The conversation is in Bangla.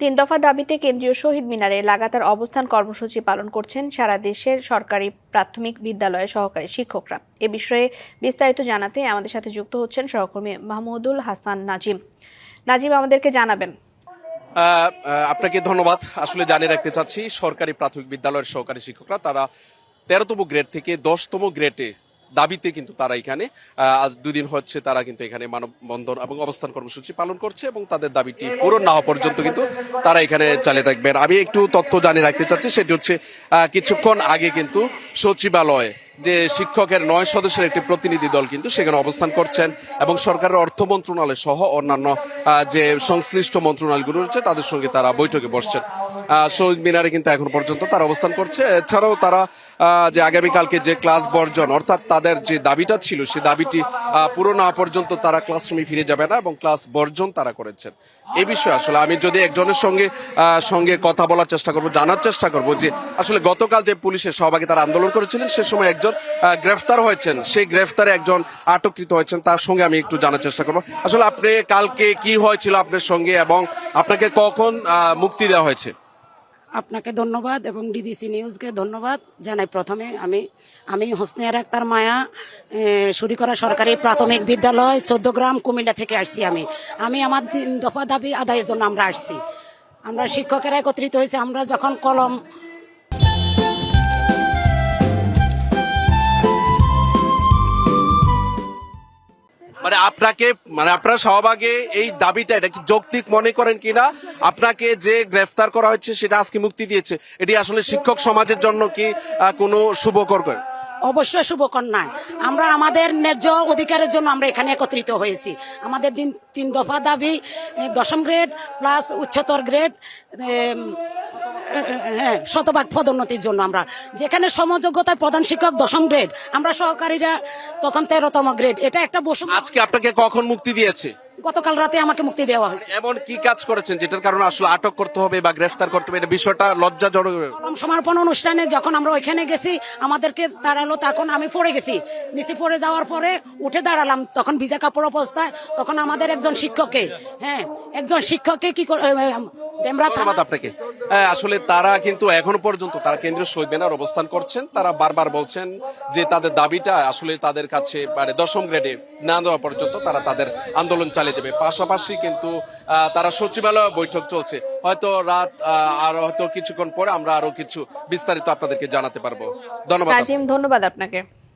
তিন দফা দাবিতে কেন্দ্রীয় শহীদ মিনারে লাগাতার অবস্থান কর্মসূচি পালন করছেন সারা দেশের সরকারি প্রাথমিক বিদ্যালয়ের সহকারী শিক্ষকরা। এ বিষয়ে বিস্তারিত জানাতে আমাদের সাথে যুক্ত হচ্ছেন সহকর্মী মাহমুদুল হাসান নাজিম। নাজিম, আমাদেরকে জানাবেন। আপনাকে ধন্যবাদ। আসলে জানিয়ে রাখতে চাচ্ছি, সরকারি প্রাথমিক বিদ্যালয়ের সহকারী শিক্ষকরা, তারা তেরোতম গ্রেড থেকে দশতম গ্রেডে দাবিতে কিন্তু তারা এখানে আজ দুদিন হচ্ছে তারা কিন্তু এখানে মানববন্ধন এবং অবস্থান কর্মসূচি পালন করছে এবং তাদের দাবিটি পূরণ না হওয়া পর্যন্ত কিন্তু তারা এখানে চালিয়ে থাকবেন। আমি একটু তথ্য জানিয়ে রাখতে চাচ্ছি, সেটি হচ্ছে কিছুক্ষণ আগে কিন্তু সচিবালয়ে যে শিক্ষকের নয় সদস্যের একটি প্রতিনিধি দল কিন্তু সেখানে অবস্থান করছেন এবং সরকারের অর্থ মন্ত্রণালয় সহ অন্যান্য যে সংশ্লিষ্ট মন্ত্রণালয়গুলো রয়েছে তাদের সঙ্গে তারা বৈঠকে বসছেন। শহীদ মিনারে কিন্তু এখন পর্যন্ত তারা অবস্থান করছে। এছাড়াও তারা যে আগামীকালকে যে ক্লাস বর্জন অর্থাৎ তাদের যে দাবিটা ছিল সেই দাবিটি পূরণ না পর্যন্ত তারা ক্লাসরুমে ফিরে যাবে না এবং ক্লাস বর্জন তারা করেছেন। এই বিষয়ে আসলে আমি যদি একজনের সঙ্গে সঙ্গে কথা বলার চেষ্টা করব, জানার চেষ্টা করব যে আসলে গতকাল যে পুলিশের সহভাগী তারা আন্দোলন করেছিলেন, সে সময় একজন আহ, গ্রেফতার হয়েছেন। সেই গ্রেফতারে একজন আটককৃত হয়েছেন। তার সঙ্গে আমি একটু জানার চেষ্টা করব। আসলে আপনি কালকে কি হয়েছিল আপনার সঙ্গে এবং আপনাকে কখন মুক্তি দেওয়া হয়েছে? আপনাকে ধন্যবাদ এবং ডিবিসি নিউজকে ধন্যবাদ জানাই প্রথমে। আমি আমি হোসনিয়ার আক্তার মায়া সুরিকরা সরকারি প্রাথমিক বিদ্যালয় চোদ্দগ্রাম কুমিল্লা থেকে আসছি আমি। আমি আমার তিন দফা দাবি আদায়ের জন্য আমরা আসছি। আমরা শিক্ষকেরা একত্রিত হয়েছে। আমরা যখন কলম মানে আপনাকে মানে আপনার সহভাগে এই দাবিটা, এটা কি যৌক্তিক মনে করেন কিনা? আপনাকে যে গ্রেফতার করা হয়েছে, সেটা আজকে মুক্তি দিয়েছে। এটি আসলে শিক্ষক সমাজের জন্য কি কোনো শুভকর করে? অবশ্যই শুভকর নয়। আমরা আমাদের ন্যায্য অধিকারের জন্য আমরা এখানে একত্রিত হয়েছি। আমাদের দিন, তিন দফা দাবি দশম গ্রেড প্লাস উচ্চতর গ্রেড হ্যাঁ শতভাগ পদোন্নতির জন্য আমরা। যেখানে সমযোগ্যতায় প্রধান শিক্ষক দশম গ্রেড আমরা সহকারীরা তখন তেরোতম গ্রেড এটা একটা বসে আজকে আপনাকে কখন মুক্তি দিয়েছে? গতকাল রাতে আমাকে মুক্তি দেওয়া হয়েছে। এমন কি কাজ করেছেন যেটার কারণে আসলে আটক করতে হবে বা গ্রেফতার করতে হবে? এটা বিষয়টা লজ্জাজনক। কলম সমর্পণ অনুষ্ঠানে যখন আমরা ওইখানে গেছি আমাদেরকে দাঁড়াল তখন আমি পড়ে গেছি। নিচে পড়ে যাওয়ার পরে উঠে দাঁড়ালাম তখন ভিজা কাপড় অবস্থায় তখন আমাদের একজন শিক্ষককে হ্যাঁ একজন শিক্ষককে কি ধন্যবাদ আপনাকে। আসলে তারা কিন্তু এখনও পর্যন্ত তারা কেন্দ্রীয় শহীদ মিনার অবস্থান করছেন। তারা বারবার বলছেন যে তাদের দাবিটা আসলে তাদের কাছে মানে দশম গ্রেডে না দেওয়া পর্যন্ত তারা তাদের আন্দোলন চালিয়ে যাবে পাশাপাশি কিন্তু তারা সচিবালয় বৈঠক চলছে। হয়তো রাত আর হয়তো কিছুক্ষণ পরে আমরা আরও কিছু বিস্তারিত আপনাদেরকে জানাতে পারব। ধন্যবাদ। ধন্যবাদ আপনাকে।